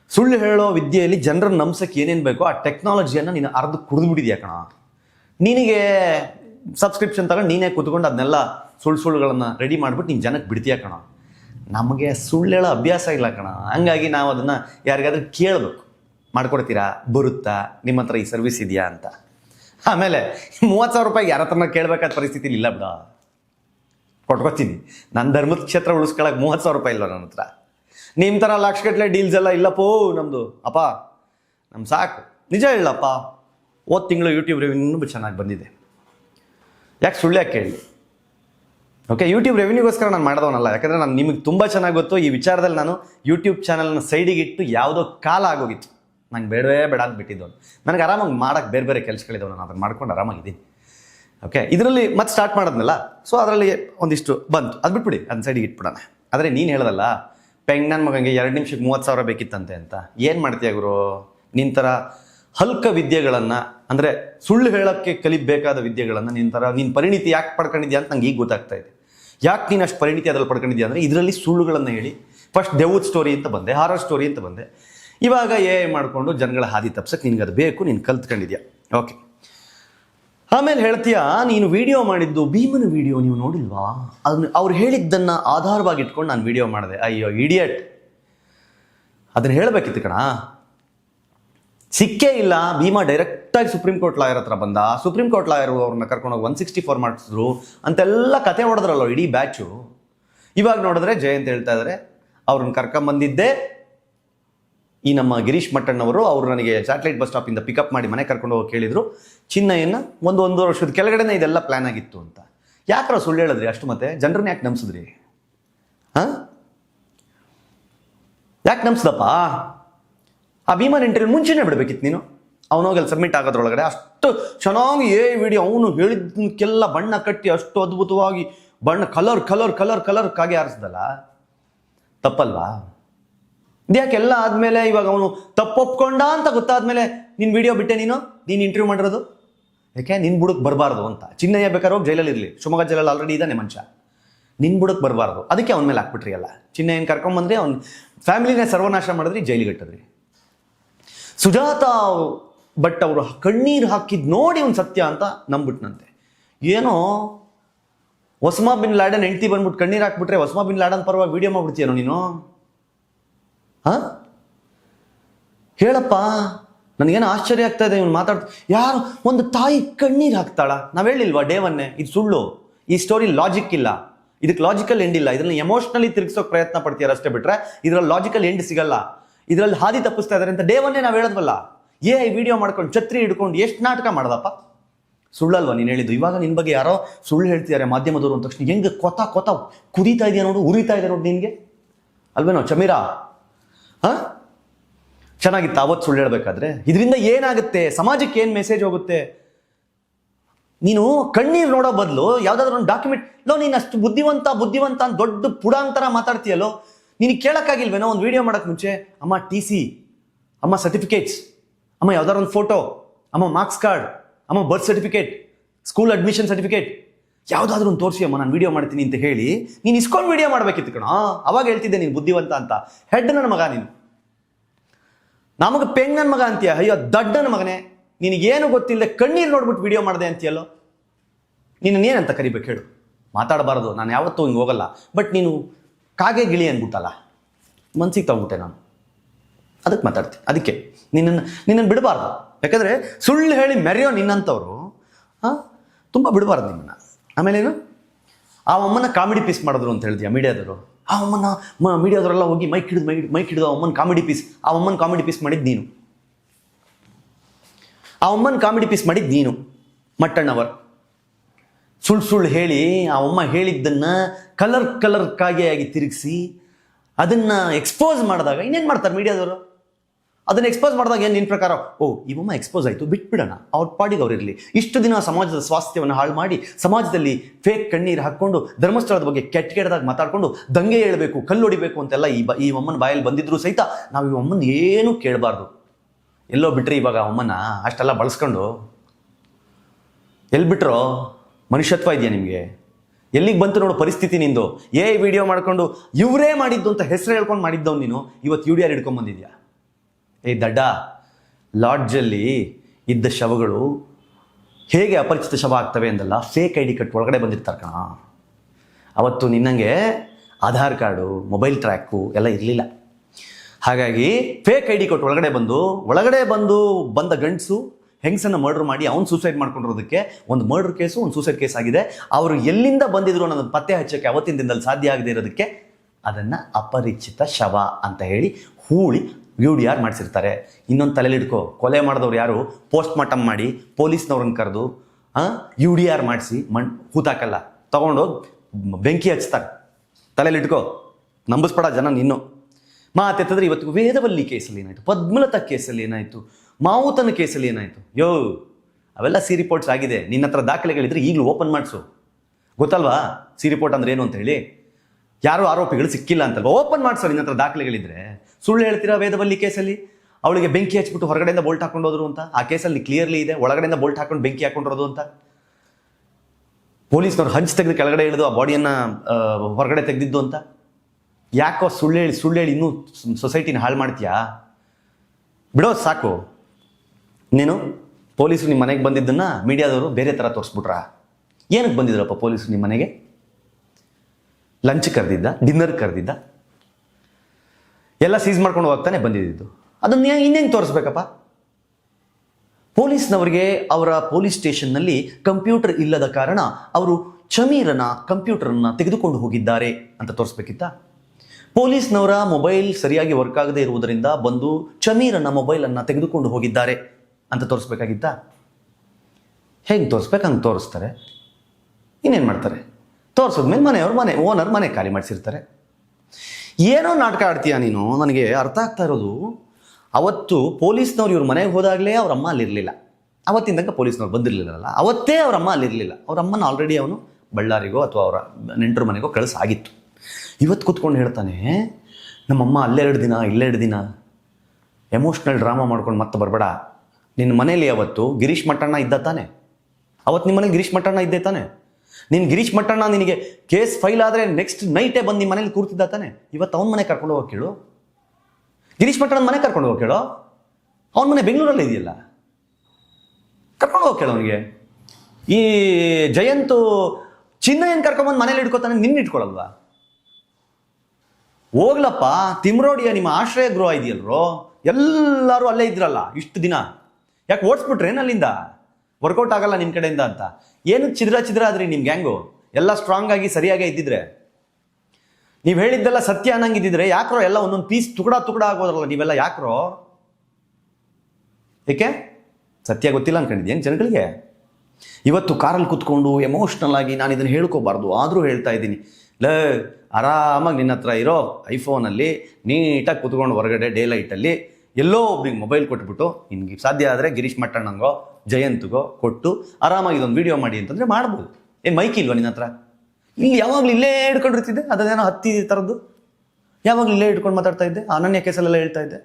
ಸುಳ್ಳು ಹೇಳೋ ವಿದ್ಯೆಯಲ್ಲಿ ಜನರನ್ನು ನಂಬ್ಸಕ್ಕೆ ಏನೇನು ಬೇಕೋ ಆ ಟೆಕ್ನಾಲಜಿಯನ್ನು ನೀನು ಅರ್ಧ ಕುಡಿದ್ಬಿಟ್ಟಿದ್ಯಾ ಕಣ? ನಿನಗೆ ಸಬ್ಸ್ಕ್ರಿಪ್ಷನ್ ತಗೊಂಡು ನೀನೇ ಕೂತ್ಕೊಂಡು ಅದನ್ನೆಲ್ಲ ಸುಳ್ಳು ಸುಳ್ಳುಗಳನ್ನು ರೆಡಿ ಮಾಡಿಬಿಟ್ಟು ನೀನು ಜನಕ್ಕೆ ಬಿಡ್ತೀಯ ಕಣ? ನಮಗೆ ಸುಳ್ಳು ಹೇಳೋ ಅಭ್ಯಾಸ ಇಲ್ಲ ಕಣ. ಹಂಗಾಗಿ ನಾವು ಅದನ್ನು ಯಾರಿಗಾದ್ರೂ ಕೇಳಬೇಕು. ಮಾಡ್ಕೊಡ್ತೀರಾ? ಬರುತ್ತಾ? ನಿಮ್ಮ ಹತ್ರ ಈ ಸರ್ವಿಸ್ ಇದೆಯಾ ಅಂತ. ಆಮೇಲೆ ಮೂವತ್ತು ಸಾವಿರ ರೂಪಾಯಿ ಯಾರ ಹತ್ರನ ಕೇಳಬೇಕಾದ ಪರಿಸ್ಥಿತಿ ಇಲ್ಲ ಬಿಡ. ಕೊಟ್ಕೊತೀನಿ. ನನ್ನ ಧರ್ಮದ ಕ್ಷೇತ್ರ ಉಳಿಸ್ಕೊಳಕ್ಕೆ ಮೂವತ್ತು ಸಾವಿರ ರೂಪಾಯಿ ಇಲ್ಲ ನನ್ನ ಹತ್ರ. ನಿಮ್ಮ ಥರ ಲಕ್ಷಗಟ್ಟಲೆ ಡೀಲ್ಸ್ ಎಲ್ಲ ಇಲ್ಲಪ್ಪೋ ನಮ್ಮದು ಅಪ್ಪ ನಮ್ಮ ಸಾಕು. ನಿಜ ಹೇಳಪ್ಪ ಓದ್ ತಿಂಗಳು ಯೂಟ್ಯೂಬ್ ರೆವಿನ್ಯೂ ಚೆನ್ನಾಗಿ ಬಂದಿದೆ. ಯಾಕೆ ಸುಳ್ಳು ಯಾಕೆ ಕೇಳಿ? ಓಕೆ ಯೂಟ್ಯೂಬ್ ರೆವಿನ್ಯೂಗೋಸ್ಕರ ನಾನು ಮಾಡಿದವನಲ್ಲ, ಯಾಕಂದರೆ ನಾನು ನಿಮಗೆ ತುಂಬ ಚೆನ್ನಾಗಿ ಗೊತ್ತು. ಈ ವಿಚಾರದಲ್ಲಿ ನಾನು ಯೂಟ್ಯೂಬ್ ಚಾನಲ್ನ ಸೈಡಿಗೆ ಇಟ್ಟು ಯಾವುದೋ ಕಾಲ ಆಗೋಗಿತ್ತು. ನಂಗೆ ಬೇಡವೇ ಬೇಡ ಅಂತ ಬಿಟ್ಟಿದ್ದವನು ನನಗೆ ಆರಾಮಾಗಿ ಮಾಡೋಕ್ಕೆ ಬೇರೆ ಬೇರೆ ಕೆಲಸಗಳಿದ್ದಾವೆ ನಾನು ಅದನ್ನು ಮಾಡ್ಕೊಂಡು ಆರಾಮಾಗಿದ್ದೀನಿ ಓಕೆ ಇದರಲ್ಲಿ ಮತ್ತೆ ಸ್ಟಾರ್ಟ್ ಮಾಡೋದ್ನಲ್ಲ? ಸೊ ಅದರಲ್ಲಿ ಒಂದಿಷ್ಟು ಬಂತು. ಅದು ಬಿಟ್ಬಿಡಿ. ಅದನ್ನ ಸೈಡಿಗೆ ಇಟ್ಬಿಡೋಣ. ಆದರೆ ನೀನು ಹೇಳ್ದಲ್ಲ ಪೆಂಗ್ ನನ್ನ ಮಗನಿಗೆ ಎರಡು ನಿಮಿಷಕ್ಕೆ ಮೂವತ್ತು ಸಾವಿರ ಬೇಕಿತ್ತಂತೆ ಅಂತ. ಏನು ಮಾಡ್ತೀಯ ಗುರು? ನಿನ್ನ ಥರ ಹಲ್ಕ ವಿದ್ಯೆಗಳನ್ನು, ಅಂದರೆ ಸುಳ್ಳು ಹೇಳೋಕ್ಕೆ ಕಲಿಬೇಕಾದ ವಿದ್ಯೆಗಳನ್ನು ನಿನ್ನ ಥರ ನಿನ್ನ ಪರಿಣಿತಿ ಯಾಕೆ ಪಡ್ಕೊಂಡಿದ್ಯಾ ಅಂತ ನಂಗೆ ಈಗ ಗೊತ್ತಾಗ್ತಾ ಇದೆ. ಯಾಕೆ ನೀನು ಅಷ್ಟು ಪರಿಣಿತಿ ಅದರಲ್ಲಿ ಪಡ್ಕೊಂಡಿದ್ಯಾ ಅಂದರೆ ಇದರಲ್ಲಿ ಸುಳ್ಳುಗಳನ್ನು ಹೇಳಿ ಫಸ್ಟ್ ದೆವ್ವದ ಸ್ಟೋರಿ ಅಂತ ಬಂದೆ ಹಾರರ್ ಸ್ಟೋರಿ ಅಂತ ಬಂದೆ. ಇವಾಗ ಎ ಮಾಡಿಕೊಂಡು ಜನಗಳ ಹಾದಿ ತಪ್ಸಕ್ಕೆ ನಿನಗೆ ಅದು ಬೇಕು, ನೀನು ಕಲ್ತ್ಕೊಂಡಿದ್ಯಾ. ಓಕೆ ಆಮೇಲೆ ಹೇಳ್ತೀಯಾ, ನೀನು ವಿಡಿಯೋ ಮಾಡಿದ್ದು ಭೀಮನ ವಿಡಿಯೋ ನೀವು ನೋಡಿಲ್ವಾ? ಅದನ್ನ ಅವ್ರು ಹೇಳಿದ್ದನ್ನ ಆಧಾರವಾಗಿ ಇಟ್ಕೊಂಡು ನಾನು ವಿಡಿಯೋ ಮಾಡಿದೆ. ಅಯ್ಯೋ ಇಡಿಯಟ್ ಅದನ್ನ ಹೇಳಬೇಕಿತ್ತು ಕಣ. ಸಿಕ್ಕೇ ಇಲ್ಲ, ಭೀಮಾ ಡೈರೆಕ್ಟಾಗಿ ಸುಪ್ರೀಂ ಕೋರ್ಟ್ ಲಾಯರ್ ಹತ್ರ ಬಂದ. ಸುಪ್ರೀಂ ಕೋರ್ಟ್ ಲಾಯರ್ ಅವ್ರನ್ನ ಕರ್ಕೊಂಡೋಗಿ ಒನ್ ಸಿಕ್ಸ್ಟಿ ಫೋರ್ ಮಾಡಿಸಿದ್ರು. ಅಂತೆಲ್ಲ ಕತೆ ಹೊಡೆದ್ರಲ್ಲ ಇಡೀ ಬ್ಯಾಚು ಇವಾಗ ನೋಡಿದ್ರೆ ಜಯಂತ್ ಹೇಳ್ತಾ ಇದ್ದಾರೆ ಅವ್ರನ್ನ ಕರ್ಕೊಂಬಂದಿದ್ದೆ. ಈ ನಮ್ಮ ಗಿರೀಶ್ ಮಟ್ಟಣ್ಣವರು ಅವರು ನನಗೆ ಸ್ಯಾಟಲೈಟ್ ಬಸ್ ಸ್ಟಾಪಿಂದ ಪಿಕಪ್ ಮಾಡಿ ಮನೆ ಕರ್ಕೊಂಡು ಹೋಗಿ ಕೇಳಿದರು ಚಿನ್ನಯ್ಯನ ಒಂದು ಒಂದು ವರ್ಷದ ಕೆಳಗಡೆನೇ ಇದೆಲ್ಲ ಪ್ಲ್ಯಾನ್ ಆಗಿತ್ತು ಅಂತ. ಯಾಕ್ರ ಸುಳ್ಳು ಹೇಳಿದ್ರಿ ಅಷ್ಟು ಮತ್ತೆ? ಜನರನ್ನ ಯಾಕೆ ನಂಬಿಸಿದ್ರಿ? ಹಾಂ? ಯಾಕೆ ನಂಬಿಸ್ದಪ್ಪ? ಆ ಭೀಮನ್ ಇಂಟರ್ವ್ಯೂ ಮುಂಚೆನೇ ಬಿಡಬೇಕಿತ್ತು ನೀನು. ಅವನೋಗಿ ಅಲ್ಲಿ ಸಬ್ಮಿಟ್ ಆಗೋದ್ರೊಳಗಡೆ ಅಷ್ಟು ಚೆನ್ನಾಗಿ ಏ ವಿಡಿಯೋ ಅವನು ಹೇಳಿದ್ದಕ್ಕೆಲ್ಲ ಬಣ್ಣ ಕಟ್ಟಿ ಅಷ್ಟು ಅದ್ಭುತವಾಗಿ ಬಣ್ಣ ಕಲರ್ ಕಲರ್ ಕಲರ್ ಕಲರ್ ಕಾಗೆ ಆರಿಸ್ದಲ್ಲ? ತಪ್ಪಲ್ವಾ? ಇದ್ಯಾಕೆಲ್ಲ ಆದ್ಮೇಲೆ ಇವಾಗ ಅವನು ತಪ್ಪೊಪ್ಕೊಂಡ ಅಂತ ಗೊತ್ತಾದ್ಮೇಲೆ ನಿನ್ನ ವಿಡಿಯೋ ಬಿಟ್ಟೆ ನೀನು? ನೀನು ಇಂಟರ್ವ್ಯೂ ಮಾಡಿರೋದು? ಯಾಕೆ? ನಿನ್ ಬುಡಕ್ಕೆ ಬರಬಾರ್ದು ಅಂತ. ಚಿನ್ನಯ್ಯ ಬೇಕಾದ್ರೆ ಹೋಗಿ ಜೈಲಲ್ಲಿ ಇರಲಿ. ಶಿವಮೊಗ್ಗ ಜೈಲಲ್ಲಿ ಆಲ್ರೆಡಿ ಇದ್ದಾನೆ ಮನುಷ್ಯ. ನಿನ್ ಬುಡಕ್ಕೆ ಬರಬಾರ್ದು. ಅದಕ್ಕೆ ಅವನ ಮೇಲೆ ಹಾಕ್ಬಿಟ್ರಿ ಅಲ್ಲ ಚಿನ್ನಯ್ಯನ ಕರ್ಕೊಂಬಂದ್ರೆ ಅವ್ನ ಫ್ಯಾಮಿಲಿನೇ ಸರ್ವನಾಶ ಮಾಡಿದ್ರಿ, ಜೈಲಿಗೆ ಇಟ್ಟದ್ರಿ. ಸುಜಾತ ಬಟ್ ಅವರು ಕಣ್ಣೀರು ಹಾಕಿದ್ ನೋಡಿ ಅವ್ನು ಸತ್ಯ ಅಂತ ನಂಬಿಟ್ನಂತೆ ಏನೋ ಒಸ್ಮಾ ಬಿನ್ ಲಾಡನ್ ಹೆಂಡ್ತಿ ಬಂದ್ಬಿಟ್ಟು ಕಣ್ಣೀರು ಹಾಕ್ಬಿಟ್ರೆ ಒಸ್ಮಾ ಬಿನ್ ಲಾಡನ್ ಪರವಾಗಿ ವಿಡಿಯೋ ಮಾಡ್ಬಿಡ್ತೀಯನೋ ನೀನು? ಹಾ? ಹೇಳಪ್ಪ, ನನಗೇನು ಆಶ್ಚರ್ಯ ಆಗ್ತಾ ಇದೆ ಇವನು ಮಾತಾಡ್, ಯಾರು, ಒಂದು ತಾಯಿ ಕಣ್ಣೀರು ಹಾಕ್ತಾಳ? ನಾವು ಹೇಳಿಲ್ವಾ ಡೇವನ್ನೇ ಇದು ಸುಳ್ಳು. ಈ ಸ್ಟೋರಿ ಲಾಜಿಕ್ ಇಲ್ಲ. ಇದಕ್ಕೆ ಲಾಜಿಕಲ್ ಎಂಡ್ ಇಲ್ಲ. ಇದನ್ನ ಎಮೋಷನಲಿ ತಿರುಗಿಸೋಕೆ ಪ್ರಯತ್ನ ಪಡ್ತೀರ ಅಷ್ಟೇ ಬಿಟ್ರೆ, ಇದ್ರಲ್ಲಿ ಲಾಜಿಕಲ್ ಎಂಡ್ ಸಿಗಲ್ಲ. ಇದರಲ್ಲಿ ಹಾದಿ ತಪ್ಪಿಸ್ತಾ ಇದಾರೆ ಅಂತ ಡೇವನ್ನೇ ನಾವು ಹೇಳದ್ವಲ್ಲ? ಏ ವಿಡಿಯೋ ಮಾಡ್ಕೊಂಡು ಛತ್ರಿ ಹಿಡ್ಕೊಂಡು ಎಷ್ಟು ನಾಟಕ ಮಾಡ್ದಪ್ಪ? ಸುಳ್ಳಲ್ವಾ ನೀನು ಹೇಳಿದ್ದು? ಇವಾಗ ನಿನ್ನ ಬಗ್ಗೆ ಯಾರೋ ಸುಳ್ಳು ಹೇಳ್ತಿದ್ದಾರೆ ಮಾಧ್ಯಮದವರು ಅಂದ ತಕ್ಷಣ ಹೆಂಗೆ ಕೊತ ಕೊತ ಕುದೀತಾ ಇದೆಯಾ ನೋಡು, ಉರಿತಾ ಇದೆ ನೋಡು ನಿನಗೆ? ಅಲ್ವೇನೋ, ಚಮೀರಾ? ಚೆನ್ನಾಗಿತ್ತು, ಅವತ್ತು ಸುಳ್ಳು ಹೇಳಬೇಕಾದ್ರೆ. ಇದರಿಂದ ಏನಾಗುತ್ತೆ? ಸಮಾಜಕ್ಕೆ ಏನು ಮೆಸೇಜ್ ಹೋಗುತ್ತೆ? ನೀನು ಕಣ್ಣೀರು ನೋಡೋ ಬದಲು ಯಾವುದಾದ್ರೂ ಒಂದು ಡಾಕ್ಯುಮೆಂಟ್ ಲೋ, ನೀನು ಅಷ್ಟು ಬುದ್ಧಿವಂತ ಬುದ್ಧಿವಂತ ಅಂತ ದೊಡ್ಡ ಪುಡಾಂತರ ಮಾತಾಡ್ತೀಯಲ್ಲೋ? ನೀನು ಕೇಳೋಕ್ಕಾಗಿಲ್ವೇನೋ? ಒಂದು ವಿಡಿಯೋ ಮಾಡೋಕ್ಕೆ ಮುಂಚೆ, ಅಮ್ಮ ಟಿ ಸಿ ಅಮ್ಮ ಸರ್ಟಿಫಿಕೇಟ್ಸ್ ಅಮ್ಮ ಯಾವ್ದಾದ್ರು ಒಂದು ಫೋಟೋ ಅಮ್ಮ ಮಾರ್ಕ್ಸ್ ಕಾರ್ಡ್ ಅಮ್ಮ birth certificate school admission certificate ಯಾವುದಾದ್ರೂ ಒಂದು ತೋರಿಸಿ ಅಮ್ಮ, ನಾನು ವೀಡಿಯೋ ಮಾಡ್ತೀನಿ ಅಂತ ಹೇಳಿ, ನೀನು ಇಸ್ಕೊಂಡು ವೀಡಿಯೋ ಮಾಡಬೇಕಿತ್ತು ಕಣ. ಅವಾಗ ಹೇಳ್ತಿದ್ದೆ ನೀನು ಬುದ್ಧಿವಂತ ಅಂತ. ಹೆಡ್ ನನ್ನ ಮಗ ನೀನು. ನಮಗೆ ಪೆಂಗ್ ನನ್ನ ಮಗ ಅಂತೀಯ? ಅಯ್ಯೋ ದಡ್ಡನ ಮಗನೇ. ನಿನಗೇನು ಗೊತ್ತಿಲ್ಲದೆ ಕಣ್ಣೀರು ನೋಡ್ಬಿಟ್ಟು ವಿಡಿಯೋ ಮಾಡಿದೆ ಅಂತೀಯಲ್ಲೋ? ಏನಂತ ಕರಿಬೇಕು ಹೇಳು. ಮಾತಾಡಬಾರ್ದು, ನಾನು ಯಾವತ್ತೂ ಹಿಂಗೆ ಹೋಗಲ್ಲ. ಬಟ್ ನೀನು ಕಾಗೆ ಗಿಳಿ ಅಂದ್ಬಿಟ್ಟಲ್ಲ ಮನ್ಸಿಗೆ ತಗೊಂಬಿಟ್ಟೆ ನಾನು. ಅದಕ್ಕೆ ಮಾತಾಡ್ತೀನಿ ಅದಕ್ಕೆ. ನಿನ್ನನ್ನು ನಿನ್ನನ್ನು ಬಿಡಬಾರ್ದು. ಯಾಕಂದರೆ ಸುಳ್ಳು ಹೇಳಿ ಮೆರೆಯೋ ನಿನ್ನಂಥವ್ರು ಹಾಂ ತುಂಬ ಬಿಡಬಾರ್ದು ನಿಮ್ಮನ್ನು ಆಮೇಲೇನು ಆ ಅಮ್ಮನ ಕಾಮಿಡಿ ಪೀಸ್ ಮಾಡಿದ್ರು ಅಂತ ಹೇಳಿದ್ಯಾ ಮೀಡಿಯಾದವರು. ಆ ಅಮ್ಮನ ಮ, ಮೀಡಿಯಾದವರೆಲ್ಲ ಹೋಗಿ ಮೈಕ್ ಹಿಡಿದು ಮೈ ಮೈಕ್ ಹಿಡಿದು ಅಮ್ಮನ ಕಾಮಿಡಿ ಪೀಸ್ ಆ ಅಮ್ಮನ ಕಾಮಿಡಿ ಪೀಸ್ ಮಾಡಿದ್ದು ನೀನು. ಆ ಅಮ್ಮನ ಕಾಮಿಡಿ ಪೀಸ್ ಮಾಡಿದ್ದು ನೀನು, ಮಟ್ಟಣ್ಣವರ್. ಸುಳ್ಳು ಸುಳ್ಳು ಹೇಳಿ ಆ ಅಮ್ಮ ಹೇಳಿದ್ದನ್ನು ಕಲರ್ ಕಲರ್ ಕಾಗೆಯಾಗಿ ತಿರುಗಿಸಿ ಅದನ್ನು ಎಕ್ಸ್ಪೋಸ್ ಮಾಡಿದಾಗ ಇನ್ನೇನು ಮಾಡ್ತಾರೆ ಮೀಡಿಯಾದವರು? ಅದನ್ನ ಎಕ್ಸ್ಪೋಸ್ ಮಾಡಿದಾಗ ಏನು ನಿನ್ನ ಪ್ರಕಾರ? ಓ ಇವಮ್ಮ ಎಕ್ಸ್ಪೋಸ್ ಆಯಿತು, ಬಿಟ್ಬಿಡೋಣ. ಅವ್ರ ಪಾಡಿಗೆ ಅವ್ರು ಇರಲಿ. ಇಷ್ಟು ದಿನ ಸಮಾಜದ ಸ್ವಾಸ್ಥ್ಯವನ್ನು ಹಾಳು ಮಾಡಿ, ಸಮಾಜದಲ್ಲಿ ಫೇಕ್ ಕಣ್ಣೀರು ಹಾಕ್ಕೊಂಡು, ಧರ್ಮಸ್ಥಳದ ಬಗ್ಗೆ ಕೆಟ್ಟ ಕೆಟ್ಟದಾಗ ಮಾತಾಡ್ಕೊಂಡು, ದಂಗೆ ಹೇಳಬೇಕು ಕಲ್ಲು ಹೊಡಿಬೇಕು ಅಂತೆಲ್ಲ ಈ ಬ, ಈ ಅಮ್ಮನ ಬಾಯಲ್ಲಿ ಬಂದಿದ್ರು ಸಹಿತ ನಾವು ಈ ಅಮ್ಮನ ಏನೂ ಕೇಳಬಾರ್ದು. ಎಲ್ಲೋ ಬಿಟ್ರಿ ಇವಾಗ ಅಮ್ಮನ ಅಷ್ಟೆಲ್ಲ ಬಳಸ್ಕೊಂಡು. ಎಲ್ಲಿ ಬಿಟ್ರೋ? ಮನುಷ್ಯತ್ವ ಇದೆಯಾ ನಿಮಗೆ? ಎಲ್ಲಿಗೆ ಬಂತು ನೋಡು ಪರಿಸ್ಥಿತಿ ನಿಂದು? ಏ ವಿಡಿಯೋ ಮಾಡ್ಕೊಂಡು, ಇವರೇ ಮಾಡಿದ್ದು ಅಂತ ಹೆಸರು ಹೇಳ್ಕೊಂಡು ಮಾಡಿದ್ದವ್ ನೀನು? ಇವತ್ತು ಯು ಡಿ ಆರ್ ಏ ದಡ್ಡ, ಲಾಡ್ಜಲ್ಲಿ ಇದ್ದ ಶವಗಳು ಹೇಗೆ ಅಪರಿಚಿತ ಶವ ಆಗ್ತವೆ ಅಂದಲ್ಲ ಫೇಕ್ ಐ ಡಿ ಕಟ್ ಒಳಗಡೆ ಬಂದಿರ್ತಾರೆ ಕಣ. ಅವತ್ತು ನಿನ್ನಂಗೆ ಆಧಾರ್ ಕಾರ್ಡು, ಮೊಬೈಲ್ ಟ್ರ್ಯಾಕು ಎಲ್ಲ ಇರಲಿಲ್ಲ. ಹಾಗಾಗಿ ಫೇಕ್ ಐ ಡಿ ಕೊಟ್ಟು ಒಳಗಡೆ ಬಂದು ಒಳಗಡೆ ಬಂದು ಬಂದ ಗಂಡಸು ಹೆಂಗಸನ್ನು ಮರ್ಡರ್ ಮಾಡಿ ಅವ್ನು ಸೂಸೈಡ್ ಮಾಡ್ಕೊಂಡಿರೋದಕ್ಕೆ ಒಂದು ಮರ್ಡರ್ ಕೇಸು, ಒಂದು ಸೂಸೈಡ್ ಕೇಸ್ ಆಗಿದೆ. ಅವರು ಎಲ್ಲಿಂದ ಬಂದಿದ್ರು ಅನ್ನೋದನ್ನು ಪತ್ತೆ ಹಚ್ಚೋಕ್ಕೆ ಅವತ್ತಿನ ದಿನದಲ್ಲಿ ಸಾಧ್ಯ ಆಗದೆ ಇರೋದಕ್ಕೆ ಅದನ್ನು ಅಪರಿಚಿತ ಶವ ಅಂತ ಹೇಳಿ ಹೂಳಿ ಯು ಯಾರು ಮಾಡಿಸಿರ್ತಾರೆ? ಇನ್ನೊಂದು ಇಟ್ಕೋ ಕೊಲೆ ಮಾಡಿದವ್ರು ಯಾರು? ಪೋಸ್ಟ್ ಮಾರ್ಟಮ್ ಮಾಡಿ ಪೊಲೀಸ್ನವ್ರನ್ನ ಕರೆದು ಯು ಡಿ ಆರ್ ಮಾಡಿಸಿ ಮಣ್ ಹೂತಾಕಲ್ಲ ತೊಗೊಂಡೋಗಿ ಬೆಂಕಿ ಹಚ್ತಾರೆ. ತಲೆಯಲ್ಲಿ ಇಟ್ಕೋ ನಂಬಿಸ್ಬೇಡ ಜನ ನಿನ್ನು. ಮಾತೆತ್ತಂದ್ರೆ ಇವತ್ತು ವೇದವಲ್ಲಿ ಕೇಸಲ್ಲಿ ಏನಾಯಿತು? ಪದ್ಮಲತಾ ಕೇಸಲ್ಲಿ ಏನಾಯಿತು? ಮಾವುತನ ಕೇಸಲ್ಲಿ ಏನಾಯಿತು? ಯೋ, ಅವೆಲ್ಲ ಸಿ ರಿಪೋರ್ಟ್ಸ್ ಆಗಿದೆ. ನಿನ್ನ ಹತ್ರ ದಾಖಲೆಗಳಿದ್ರೆ ಈಗಲೂ ಓಪನ್ ಮಾಡಿಸು. ಗೊತ್ತಲ್ವಾ? ಸಿ ರಿಪೋರ್ಟ್ ಅಂದ್ರೆ ಏನು ಅಂತ ಹೇಳಿ? ಯಾರು ಆರೋಪಿಗಳು ಸಿಕ್ಕಿಲ್ಲ ಅಂತಲ್ವಾ? ಓಪನ್ ಮಾಡಿಸೋ ನಿನ್ನ ಹತ್ರ ದಾಖಲೆಗಳಿದ್ರೆ. ಸುಳ್ಳು ಹೇಳ್ತೀರಾ ವೇದವಲ್ಲಿ ಕೇಸಲ್ಲಿ? ಅವಳಿಗೆ ಬೆಂಕಿ ಹಚ್ಬಿಟ್ಟು ಹೊರಗಡೆಯಿಂದ ಬೋಲ್ಟ್ ಹಾಕೊಂಡು ಹೋದ್ರು ಅಂತ? ಆ ಕೇಸಲ್ಲಿ ಕ್ಲಿಯರ್ಲಿ ಇದೆ, ಒಳಗಡೆಯಿಂದ ಬೋಲ್ಟ್ ಹಾಕೊಂಡು ಬೆಂಕಿ ಹಾಕೊಂಡಿರೋದು ಅಂತ? ಪೊಲೀಸ್ನವ್ರು ಹಂಚ್ ತೆಗೆದು ಕೆಳಗಡೆ ಇಳಿದು ಆ ಬಾಡಿಯನ್ನು ಹೊರಗಡೆ ತೆಗೆದಿದ್ದು ಅಂತ? ಯಾಕೋ ಸುಳ್ಳು ಹೇಳಿ ಸುಳ್ಳು ಹೇಳಿ ಇನ್ನೂ ಸೊಸೈಟಿನ ಹಾಳು ಮಾಡ್ತೀಯಾ? ಬಿಡೋ ಸಾಕು. ನೀನು ಪೊಲೀಸರು ನಿಮ್ಮ ಮನೆಗೆ ಬಂದಿದ್ದನ್ನು ಮೀಡಿಯಾದವರು ಬೇರೆ ಥರ ತೋರಿಸ್ಬಿಟ್ರಾ? ಏನಕ್ಕೆ ಬಂದಿದ್ರಪ್ಪ ಪೊಲೀಸರು ನಿಮ್ಮ ಮನೆಗೆ? ಲಂಚ್ ಕರೆದಿದ್ದ, ಡಿನ್ನರ್ ಕರೆದಿದ್ದ? ಎಲ್ಲ ಸೀಸ್ ಮಾಡ್ಕೊಂಡು ಹೋಗ್ತಾನೆ ಬಂದಿದ್ದು. ಅದನ್ನ ಇನ್ನೇನು ತೋರಿಸ್ಬೇಕಪ್ಪ? ಪೊಲೀಸ್ನವರಿಗೆ ಅವರ ಪೊಲೀಸ್ ಸ್ಟೇಷನ್ನಲ್ಲಿ ಕಂಪ್ಯೂಟರ್ ಇಲ್ಲದ ಕಾರಣ ಅವರು ಚಮೀರನ ಕಂಪ್ಯೂಟರನ್ನು ತೆಗೆದುಕೊಂಡು ಹೋಗಿದ್ದಾರೆ ಅಂತ ತೋರಿಸ್ಬೇಕಿತ್ತ? ಪೊಲೀಸ್ನವರ ಮೊಬೈಲ್ ಸರಿಯಾಗಿ ವರ್ಕ್ ಆಗದೆ ಇರುವುದರಿಂದ ಬಂದು ಚಮೀರನ ಮೊಬೈಲನ್ನು ತೆಗೆದುಕೊಂಡು ಹೋಗಿದ್ದಾರೆ ಅಂತ ತೋರಿಸ್ಬೇಕಾಗಿತ್ತ? ಹೆಂಗೆ ತೋರಿಸ್ಬೇಕು? ಹಂಗೆ ತೋರಿಸ್ತಾರೆ. ಇನ್ನೇನು ಮಾಡ್ತಾರೆ? ತೋರಿಸಿದ್ಮೇಲೆ ಮನೆಯವ್ರು ಮನೆ ಓನರ್ ಮನೆ ಖಾಲಿ ಮಾಡಿಸಿರ್ತಾರೆ. ಏನೋ ನಾಟಕ ಆಡ್ತೀಯ ನೀನು? ನನಗೆ ಅರ್ಥ ಆಗ್ತಾ ಇರೋದು, ಅವತ್ತು ಪೊಲೀಸ್ನವ್ರು ಇವ್ರ ಮನೆಗೆ ಹೋದಾಗಲೇ ಅವ್ರ ಅಮ್ಮ ಅಲ್ಲಿರಲಿಲ್ಲ. ಅವತ್ತಿನ ಪೊಲೀಸ್ನವ್ರು ಬಂದಿರಲಿಲ್ಲಲ್ಲ, ಅವತ್ತೇ ಅವ್ರ ಅಮ್ಮ ಅಲ್ಲಿರಲಿಲ್ಲ. ಅವ್ರ ಅಮ್ಮನ ಆಲ್ರೆಡಿ ಅವನು ಬಳ್ಳಾರಿಗೋ ಅಥವಾ ಅವರ ನೆಂಟರ ಮನೆಗೋ ಕಳಿಸಾಗಿತ್ತು. ಇವತ್ತು ಕೂತ್ಕೊಂಡು ಹೇಳ್ತಾನೆ, ನಮ್ಮಮ್ಮ ಅಲ್ಲೆರಡು ದಿನ ಇಲ್ಲೆರಡು ದಿನ. ಎಮೋಷ್ನಲ್ ಡ್ರಾಮಾ ಮಾಡ್ಕೊಂಡು ಮತ್ತೆ ಬರಬೇಡ. ನಿನ್ನ ಮನೇಲಿ ಅವತ್ತು ಗಿರೀಶ್ ಮಟ್ಟಣ್ಣ ಇದ್ದ ತಾನೆ? ಅವತ್ತು ನಿಮ್ಮ ಮನೇಲಿ ಗಿರೀಶ್ ಮಟ್ಟಣ್ಣ ಇದ್ದೇ ತಾನೆ? ನೀನು ಗಿರೀಶ್ ಮಟ್ಟಣ್ಣ ನಿನಗೆ ಕೇಸ್ ಫೈಲ್ ಆದರೆ ನೆಕ್ಸ್ಟ್ ನೈಟೇ ಬಂದು ನಿಮ್ಮ ಮನೇಲಿ ಕೂರ್ತಿದ್ದ ತಾನೆ? ಇವತ್ತು ಅವನ ಮನೆ ಕರ್ಕೊಂಡು ಹೋಗಿ ಕೇಳು. ಗಿರೀಶ್ ಮಟ್ಟಣ್ಣ ಮನೆ ಕರ್ಕೊಂಡು ಹೋಗಿ ಕೇಳೋ? ಅವನ ಮನೆ ಬೆಂಗಳೂರಲ್ಲಿ ಇದೆಯಲ್ಲ? ಕರ್ಕೊಂಡು ಹೋಗಿ ಕೇಳು ಅವನಿಗೆ. ಈ ಜಯಂತು ಚಿನ್ನ ಏನು ಕರ್ಕೊಂಬಂದು ಮನೇಲಿ ಇಟ್ಕೋತಾನೆ ನಿನ್ನ ಇಟ್ಕೊಳಲ್ವಾ ಹೋಗ್ಲಪ್ಪ, ತಿಮ್ರೋಡಿಯ ನಿಮ್ಮ ಆಶ್ರಯ ಗೃಹ ಇದೆಯಲ್ರೋ? ಎಲ್ಲರೂ ಅಲ್ಲೇ ಇದ್ರಲ್ಲ ಇಷ್ಟು ದಿನ. ಯಾಕೆ ಓಡಿಸ್ಬಿಟ್ರೇನು ಅಲ್ಲಿಂದ? ವರ್ಕೌಟ್ ಆಗಲ್ಲ ನಿಮ್ಮ ಕಡೆಯಿಂದ ಅಂತ. ಏನಕ್ಕೆ ಚಿದ್ರ ಚಿದ್ರ ಆದ್ರಿ ನಿಮ್ಗೆ ಗ್ಯಾಂಗು ಎಲ್ಲ ಸ್ಟ್ರಾಂಗ್ ಆಗಿ ಸರಿಯಾಗಿ ಇದ್ದಿದ್ರೆ. ನೀವು ಹೇಳಿದ್ದೆಲ್ಲ ಸತ್ಯ ಅನ್ನಂಗಿದ್ದಿದ್ರೆ ಯಾಕ್ರೋ ಎಲ್ಲ ಒಂದೊಂದು ಪೀಸ್ ತುಕಡ ತುಕಡ ಆಗೋದ್ರಲ್ಲ ನೀವೆಲ್ಲ ಯಾಕ್ರೋ? ಏಕೆ? ಸತ್ಯ ಗೊತ್ತಿಲ್ಲ ಅನ್ಕೊಂಡಿದ್ಯೇನು ಜನಗಳಿಗೆ? ಇವತ್ತು ಕಾರಲ್ಲಿ ಕುತ್ಕೊಂಡು ಎಮೋಷ್ನಲ್ ಆಗಿ ನಾನು ಇದನ್ನು ಹೇಳ್ಕೋಬಾರ್ದು, ಆದರೂ ಹೇಳ್ತಾ ಇದ್ದೀನಿ. ಲ, ಆರಾಮಾಗಿ ನಿನ್ನ ಹತ್ರ ಇರೋ ಐಫೋನಲ್ಲಿ ನೀಟಾಗಿ ಕುತ್ಕೊಂಡು ಹೊರಗಡೆ ಡೇ ಲೈಟಲ್ಲಿ ಎಲ್ಲೋ ಒಬ್ರಿಗೆ ಮೊಬೈಲ್ ಕೊಟ್ಬಿಟ್ಟು, ನಿನ್ಗೆ ಸಾಧ್ಯ ಆದರೆ ಗಿರೀಶ್ ಮಟ್ಟಣ್ಣಂಗೋ ಜಯಂತ್ಗೋ ಕೊಟ್ಟು ಆರಾಮಾಗಿ ಇದೊಂದು ವಿಡಿಯೋ ಮಾಡಿ ಅಂತಂದರೆ ಮಾಡ್ಬೋದು. ಏನು ಮೈಕ್ ಇಲ್ವಾ ನಿನ್ನ ಹತ್ರ? ಇಲ್ಲಿ ಯಾವಾಗಲೂ ಇಲ್ಲೇ ಹಿಡ್ಕೊಂಡಿರ್ತಿದ್ದೆ ಅದನ್ನೇನೋ ಹತ್ತಿ ಥರದ್ದು ಯಾವಾಗಲೂ ಇಲ್ಲೇ ಇಟ್ಕೊಂಡು ಮಾತಾಡ್ತಾ ಇದ್ದೆ, ಅನನ್ಯ ಕೇಸಲ್ಲೆಲ್ಲ ಹೇಳ್ತಾ ಇದ್ದೆ.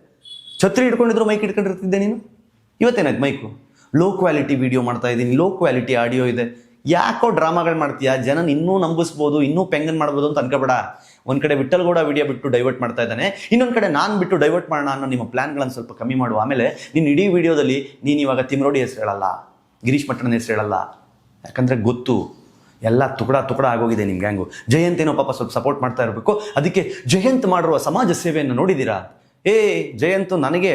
ಛತ್ರಿ ಹಿಡ್ಕೊಂಡಿದ್ರು ಮೈಕ್ ಹಿಡ್ಕೊಂಡಿರ್ತಿದ್ದೆ ನೀನು? ಇವತ್ತೇನಾಯ್ತು ಮೈಕು ಲೋ ಕ್ವಾಲಿಟಿ ವಿಡಿಯೋ ಮಾಡ್ತಾ ಇದ್ದೀನಿ ಲೋ ಕ್ವಾಲಿಟಿ ಆಡಿಯೋ ಇದೆ. ಯಾಕೋ ಡ್ರಾಮಾಗಳು ಮಾಡ್ತೀಯಾ? ಜನನ ಇನ್ನೂ ನಂಬಿಸ್ಬೋದು, ಇನ್ನೂ ಪೆಂಗನ್ ಮಾಡ್ಬೋದು ಅಂತ ಅನ್ಕೋಬೇಡ. ಒಂದು ಕಡೆ ವಿಠಲ್ಗೌಡ ವಿಡಿಯೋ ಬಿಟ್ಟು ಡೈವರ್ಟ್ ಮಾಡ್ತಾ ಇದ್ದಾನೆ, ಇನ್ನೊಂದು ಕಡೆ ನಾನು ಬಿಟ್ಟು ಡೈವರ್ಟ್ ಮಾಡೋಣ ಅನ್ನೋ ನಿಮ್ಮ ಪ್ಲ್ಯಾನ್ಗಳನ್ನು ಸ್ವಲ್ಪ ಕಮ್ಮಿ ಮಾಡುವ ಆಮೇಲೆ ನೀನು ಇಡೀ ವಿಡಿಯೋದಲ್ಲಿ ನೀನು ಇವಾಗ ತಿಮ್ರೋಡಿ ಹೆಸರು ಹೇಳಲ್ಲ, ಗಿರೀಶ್ ಮಟ್ಟನ ಹೆಸರು ಹೇಳಲ್ಲ. ಯಾಕಂದರೆ ಗೊತ್ತು, ಎಲ್ಲ ತುಕಡ ತುಕಡ ಆಗೋಗಿದೆ ನಿಮ್ಮ ಗ್ಯಾಂಗು ಜಯಂತ್ ಏನೋ ಪಾಪ ಸ್ವಲ್ಪ ಸಪೋರ್ಟ್ ಮಾಡ್ತಾ ಇರಬೇಕು. ಅದಕ್ಕೆ ಜಯಂತ್ ಮಾಡಿರುವ ಸಮಾಜ ಸೇವೆಯನ್ನು ನೋಡಿದ್ದೀರಾ? ಏ, ಜಯಂತ್ ನನಗೆ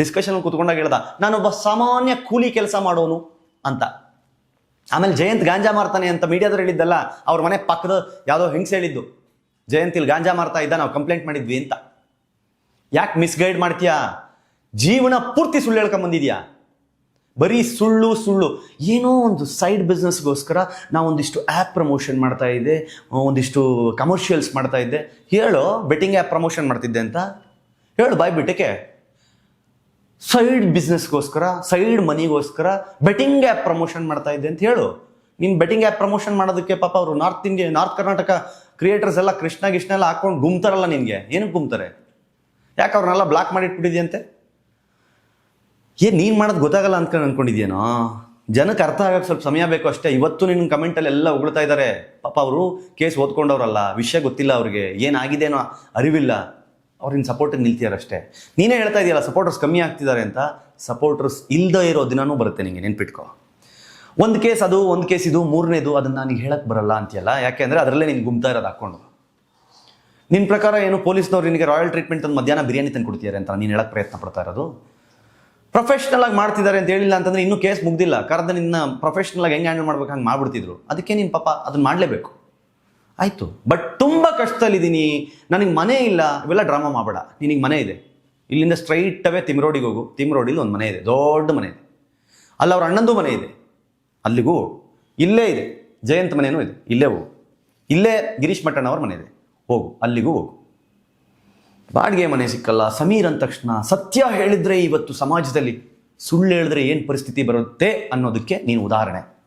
ಡಿಸ್ಕಷನ್ ಕೂತ್ಕೊಂಡಾಗ ಹೇಳ್ದ, ನಾನೊಬ್ಬ ಸಾಮಾನ್ಯ ಕೂಲಿ ಕೆಲಸ ಮಾಡೋನು ಅಂತ. ಆಮೇಲೆ ಜಯಂತ್ ಗಾಂಜಾ ಮಾರ್ತಾನೆ ಅಂತ ಮೀಡಿಯಾದವ್ರು ಹೇಳಿದ್ದಲ್ಲ, ಅವ್ರ ಮನೆ ಪಕ್ಕದ ಯಾವುದೋ ಹೆಂಗ್ಸ್ ಹೇಳಿದ್ದು. ಜಯಂತ್ ಇಲ್ಲಿ ಗಾಂಜಾ ಮಾರ್ತಾ ಇದ್ದ ನಾವು ಕಂಪ್ಲೇಂಟ್ ಮಾಡಿದ್ವಿ ಅಂತ. ಯಾಕೆ ಮಿಸ್ಗೈಡ್ ಮಾಡ್ತೀಯಾ? ಜೀವನ ಪೂರ್ತಿ ಸುಳ್ಳು ಹೇಳ್ಕೊಂಬಂದಿದ್ಯಾ ಬರೀ ಸುಳ್ಳು ಸುಳ್ಳು. ಏನೋ ಒಂದು ಸೈಡ್ ಬಿಸ್ನೆಸ್ಗೋಸ್ಕರ ನಾವು ಒಂದಿಷ್ಟು ಆ್ಯಪ್ ಪ್ರಮೋಷನ್ ಮಾಡ್ತಾ ಇದ್ದೆ, ಒಂದಿಷ್ಟು ಕಮರ್ಷಿಯಲ್ಸ್ ಮಾಡ್ತಾ ಇದ್ದೆ. ಹೇಳು ಬೆಟ್ಟಿಂಗ್ ಆ್ಯಪ್ ಪ್ರಮೋಷನ್ ಮಾಡ್ತಿದ್ದೆ ಅಂತ? ಹೇಳು, ಬಾಯ್ ಬಿಟ್ಟಕ್ಕೆ. ಸೈಡ್ ಬಿಸ್ನೆಸ್ಗೋಸ್ಕರ ಸೈಡ್ ಮನಿಗೋಸ್ಕರ ಬೆಟ್ಟಿಂಗ್ ಆ್ಯಪ್ ಪ್ರಮೋಷನ್ ಮಾಡ್ತಾ ಇದ್ದೆ ಅಂತ ಹೇಳು. ನೀನು ಬೆಟ್ಟಿಂಗ್ ಆ್ಯಪ್ ಪ್ರಮೋಷನ್ ಮಾಡೋದಕ್ಕೆ ಪಾಪ ಅವರು north India north Karnataka creators ಎಲ್ಲ ಕೃಷ್ಣ ಗಿಷ್ಣ ಎಲ್ಲ ಹಾಕೊಂಡು ಗುಮ್ತಾರಲ್ಲ ನಿನಗೆ? ಏನಕ್ಕೆ ಗುಮ್ತಾರೆ? ಯಾಕೆ ಅವ್ರನ್ನೆಲ್ಲ ಬ್ಲಾಕ್ ಮಾಡಿಟ್ಬಿಟ್ಟಿದ್ಯಂತೆ ಏನು ನೀನು ಮಾಡೋದು ಗೊತ್ತಾಗಲ್ಲ ಅಂದ್ಕೊಂಡು ಅಂದ್ಕೊಂಡಿದ್ಯೇನೋ ಜನಕ್ಕೆ ಅರ್ಥ ಆಗಕ್ಕೆ ಸ್ವಲ್ಪ ಸಮಯ ಬೇಕು ಅಷ್ಟೇ. ಇವತ್ತು ನಿನ್ನ ಕಮೆಂಟಲ್ಲಿ ಎಲ್ಲ ಉಗುಳ್ತಾ ಇದ್ದಾರೆ ಪಾಪ ಅವರು ಕೇಸ್ ಓದ್ಕೊಂಡವ್ರಲ್ಲ, ವಿಷಯ ಗೊತ್ತಿಲ್ಲ ಅವ್ರಿಗೆ. ಏನಾಗಿದೆನೋ ಅರಿವಿಲ್ಲ. ಅವ್ರಿನ ಸಪೋರ್ಟಿಗೆ ನಿಲ್ತಿದಾರಷ್ಟೇ ನೀನೇ ಹೇಳ್ತಾ ಇದೆಯಲ್ಲ ಸಪೋರ್ಟರ್ಸ್ ಕಮ್ಮಿ ಆಗ್ತಿದ್ದಾರೆ ಅಂತ. ಸಪೋರ್ಟರ್ಸ್ ಇಲ್ಲದೇ ಇರೋ ದಿನಾನೂ ಬರುತ್ತೆ ನಿಮಗೆ ನೆನ್ಪಿಟ್ಕೋ. ಒಂದು ಕೇಸ್ ಅದು, ಒಂದು ಕೇಸ್ ಇದು, ಮೂರನೇದು ಅದನ್ನು ನಾನು ಹೇಳಕ್ಕೆ ಬರಲ್ಲ ಅಂತೀಯಲ್ಲ? ಅಂದರೆ ಅದರಲ್ಲೇ ನೀನು ಗುಮ್ತಾ ಇರೋದು ಹಾಕ್ಕೊಂಡು. ನಿನ್ನ ಪ್ರಕಾರ ಏನು ಪೊಲೀಸ್ನವ್ರು ನಿನಗೆ ರಾಯಲ್ ಟ್ರೀಟ್ಮೆಂಟ್ ಅಂತ ಮಧ್ಯಾಹ್ನ ಬಿರಿಯಾನಿ ತಂದು ಕೊಡ್ತಿದ್ದಾರೆ ಅಂತ ನೀನು ಹೇಳಕ್ಕೆ ಪ್ರಯತ್ನ ಪಡ್ತಾ ಇರೋದು? ಪ್ರೊಫೆಷ್ನಲ್ ಆಗಿ ಮಾಡ್ತಿದ್ದಾರೆ ಅಂತ ಹೇಳಿಲ್ಲ ಅಂತಂದ್ರೆ ಇನ್ನೂ ಕೇಸ್ ಮುಗ್ದಿಲ್ಲ. ಕರೆದ ನಿನ್ನ ಪ್ರೊಫೆಷ್ನಲ್ ಆಗಿ ಹೆಂಗೆ ಹ್ಯಾಂಡಲ್ ಮಾಡ್ಬೇಕು, ಹಂಗೆ ಮಾಡ್ಬಿಡ್ತಿದ್ರು. ಅದಕ್ಕೆ ನೀನು ಪಾಪ ಅದನ್ನ ಮಾಡಲೇಬೇಕು. ಆಯಿತು. ಬಟ್ ತುಂಬ ಕಷ್ಟದಲ್ಲಿದ್ದೀನಿ. ನನಗೆ ಮನೆ ಇಲ್ಲ. ಇವೆಲ್ಲ ಡ್ರಾಮಾ ಮಾಡಬೇಡ. ನಿನಗೆ ಮನೆ ಇದೆ. ಇಲ್ಲಿಂದ ಸ್ಟ್ರೈಟ್ ಅವೇ ತಿಮ್ ರೋಡಿಗೆ ಹೋಗು. ತಿಮ್ರೋಡಿಲಿ ಒಂದು ಮನೆ ಇದೆ. ದೊಡ್ಡ ಮನೆ ಇದೆ. ಅಲ್ಲಿ, ಅವ್ರ ಅಣ್ಣಂದು ಮನೆ ಇದೆ. ಅಲ್ಲಿಗೂ ಇಲ್ಲೇ ಇದೆ. ಜಯಂತ್ ಮನೆಯೂ ಇದೆ. ಇಲ್ಲೇ ಹೋಗು. ಇಲ್ಲೇ ಗಿರೀಶ್ ಮಠಣ್ಣವ್ರ ಮನೆ ಇದೆ. ಹೋಗು. ಅಲ್ಲಿಗೂ ಹೋಗು. ಬಾಡಿಗೆ ಮನೆ ಸಿಕ್ಕಲ್ಲ. ಸಮೀರ್ ಅಂದ ತಕ್ಷಣ ಸತ್ಯ ಹೇಳಿದ್ರೆ ಇವತ್ತು ಸಮಾಜದಲ್ಲಿ ಸುಳ್ಳು ಹೇಳಿದ್ರೆ ಏನು ಪರಿಸ್ಥಿತಿ ಬರುತ್ತೆ ಅನ್ನೋದಕ್ಕೆ ನೀನು ಉದಾಹರಣೆ.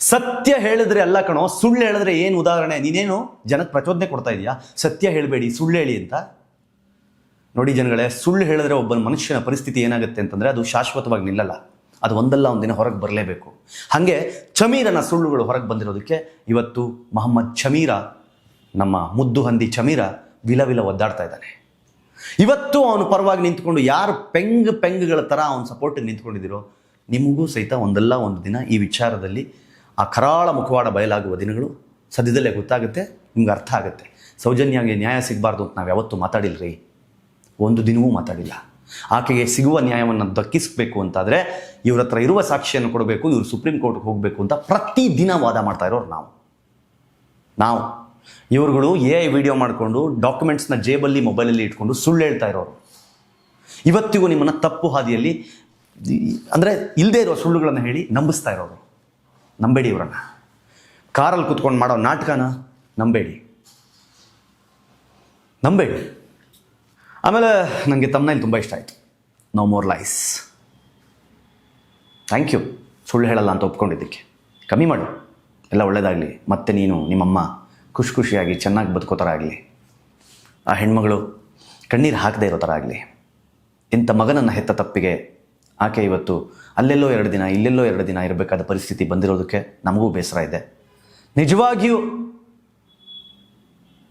ಸತ್ಯ ಹೇಳಿದ್ರೆ ಅಲ್ಲ ಕಣೋ, ಸುಳ್ಳು ಹೇಳಿದ್ರೆ ಏನು ಉದಾಹರಣೆ? ನೀನೇನು ಜನಕ್ಕೆ ಪ್ರಚೋದನೆ ಕೊಡ್ತಾ ಇದೆಯಾ? ಸತ್ಯ ಹೇಳಬೇಡಿ, ಸುಳ್ಳು ಹೇಳಿ ಅಂತ. ನೋಡಿ ಜನಗಳೇ, ಸುಳ್ಳು ಹೇಳಿದ್ರೆ ಒಬ್ಬನ ಮನುಷ್ಯನ ಪರಿಸ್ಥಿತಿ ಏನಾಗುತ್ತೆ ಅಂತಂದರೆ ಅದು ಶಾಶ್ವತವಾಗಿ ನಿಲ್ಲಲ್ಲ. ಅದು ಒಂದಲ್ಲ ಒಂದು ದಿನ ಹೊರಗೆ ಬರಲೇಬೇಕು. ಹಾಗೆ ಚಮೀರನ ಸುಳ್ಳುಗಳು ಹೊರಗೆ ಬಂದಿರೋದಕ್ಕೆ ಇವತ್ತು ಮೊಹಮ್ಮದ್ ಚಮೀರ, ನಮ್ಮ ಮುದ್ದು ಹಂದಿ ಚಮೀರ ವಿಲ ವಿಲ ಒದ್ದಾಡ್ತಾ ಇದ್ದಾನೆ. ಇವತ್ತು ಅವನು ಪರವಾಗಿ ನಿಂತ್ಕೊಂಡು ಯಾರು ಪೆಂಗ್ ಪೆಂಗ್ಗಳ ಥರ ಅವನ ಸಪೋರ್ಟಿಗೆ ನಿಂತ್ಕೊಂಡಿದ್ದೀರೋ, ನಿಮಗೂ ಸಹಿತ ಒಂದಲ್ಲ, ಒಂದು ದಿನ ಈ ವಿಚಾರದಲ್ಲಿ ಆ ಕರಾಳ ಮುಖವಾಡ ಬಯಲಾಗುವ ದಿನಗಳು ಸದ್ಯದಲ್ಲೇ ಗೊತ್ತಾಗುತ್ತೆ, ನಿಮ್ಗೆ ಅರ್ಥ ಆಗುತ್ತೆ. ಸೌಜನ್ಯಗೆ ನ್ಯಾಯ ಸಿಗಬಾರ್ದು ಅಂತ ನಾವು ಯಾವತ್ತೂ ಮಾತಾಡಿಲ್ಲ ರೀ ಒಂದು ದಿನವೂ ಮಾತಾಡಿಲ್ಲ. ಆಕೆಗೆ ಸಿಗುವ ನ್ಯಾಯವನ್ನು ದಕ್ಕಿಸಬೇಕು ಅಂತಾದರೆ ಇವ್ರ ಹತ್ರ ಇರುವ ಸಾಕ್ಷಿಯನ್ನು ಕೊಡಬೇಕು, ಇವರು ಸುಪ್ರೀಂ ಕೋರ್ಟ್ಗೆ ಹೋಗಬೇಕು ಅಂತ ಪ್ರತಿದಿನ ವಾದ ಮಾಡ್ತಾ ಇರೋರು ನಾವು. ನಾವು. ಇವರುಗಳು ಎ ಐ ವಿಡಿಯೋ ಮಾಡಿಕೊಂಡು ಡಾಕ್ಯುಮೆಂಟ್ಸ್ನ ಜೇಬಲ್ಲಿ, ಮೊಬೈಲಲ್ಲಿ ಇಟ್ಕೊಂಡು ಸುಳ್ಳು ಹೇಳ್ತಾ ಇರೋರು. ಇವತ್ತಿಗೂ ನಿಮ್ಮನ್ನು ತಪ್ಪು ಹಾದಿಯಲ್ಲಿ ಅಂದರೆ ಇಲ್ಲದೆ ಇರೋ ಸುಳ್ಳುಗಳನ್ನು ಹೇಳಿ ನಂಬಿಸ್ತಾ ಇರೋರು. ನಂಬೇಡಿ ಇವರನ್ನು. ಕಾರಲ್ಲಿ ಕೂತ್ಕೊಂಡು ಮಾಡೋ ನಾಟಕನ ನಂಬೇಡಿ. ನಂಬೇಡಿ. ಆಮೇಲೆ ನನಗೆ ತಮ್ಮನೇಲಿ ತುಂಬ ಇಷ್ಟ ಆಯಿತು. No more lies thank you ಸುಳ್ಳು ಹೇಳಲ್ಲ ಅಂತ ಒಪ್ಕೊಂಡಿದ್ದಕ್ಕೆ. ಕಮ್ಮಿ ಮಾಡು. ಎಲ್ಲ ಒಳ್ಳೇದಾಗಲಿ. ಮತ್ತೆ ನೀನು, ನಿಮ್ಮಮ್ಮ ಖುಷಿ ಖುಷಿಯಾಗಿ ಚೆನ್ನಾಗಿ ಬದುಕೋ ಥರ ಆಗಲಿ. ಆ ಹೆಣ್ಮಗಳು ಕಣ್ಣೀರು ಹಾಕದೇ ಇರೋ ಥರ ಆಗಲಿ. ಇಂಥ ಮಗನನ್ನು ಹೆತ್ತ ತಪ್ಪಿಗೆ ಆಕೆ ಇವತ್ತು ಅಲ್ಲೆಲ್ಲೋ ಎರಡು ದಿನ, ಇಲ್ಲೆಲ್ಲೋ ಎರಡು ದಿನ ಇರಬೇಕಾದ ಪರಿಸ್ಥಿತಿ ಬಂದಿರೋದಕ್ಕೆ ನಮಗೂ ಬೇಸರ ಇದೆ. ನಿಜವಾಗಿಯೂ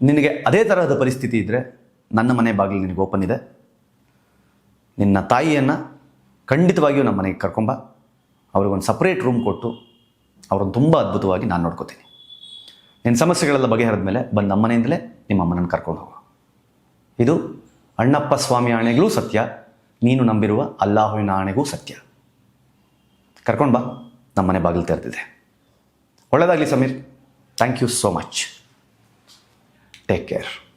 ನಿನಗೆ ಅದೇ ತರಹದ ಪರಿಸ್ಥಿತಿ ಇದ್ದರೆ ನನ್ನ ಮನೆ ಬಾಗಿಲು ನಿನಗೆ ಓಪನ್ ಇದೆ. ನಿನ್ನ ತಾಯಿಯನ್ನು ಖಂಡಿತವಾಗಿಯೂ ನಮ್ಮ ಮನೆಗೆ ಕರ್ಕೊಂಬ. ಅವ್ರಿಗೊಂದು ಸಪ್ರೇಟ್ ರೂಮ್ ಕೊಟ್ಟು ಅವ್ರನ್ನ ತುಂಬ ಅದ್ಭುತವಾಗಿ ನಾನು ನೋಡ್ಕೋತೀನಿ. ನಿನ್ನ ಸಮಸ್ಯೆಗಳೆಲ್ಲ ಬಗೆಹರಿದ ಮೇಲೆ ಬಂದು ನಮ್ಮ ಮನೆಯಿಂದಲೇ ನಿಮ್ಮ ಅಮ್ಮನನ್ನು ಕರ್ಕೊಂಡು ಹೋಗು. ಇದು ಅಣ್ಣಪ್ಪ ಸ್ವಾಮಿ ಆಣೆಗೂ ಸತ್ಯ, ನೀನು ನಂಬಿರುವ ಅಲ್ಲಾಹುವಿನ ಆಣೆಗೂ ಸತ್ಯ. ಕರ್ಕೊಂಡು ಬಾ, ನಮ್ಮ ಮನೆ ಬಾಗಿಲು ತೆರೆದಿದೆ. ಒಳ್ಳೆಯದಾಗಲಿ Sameer. Thank you so much take care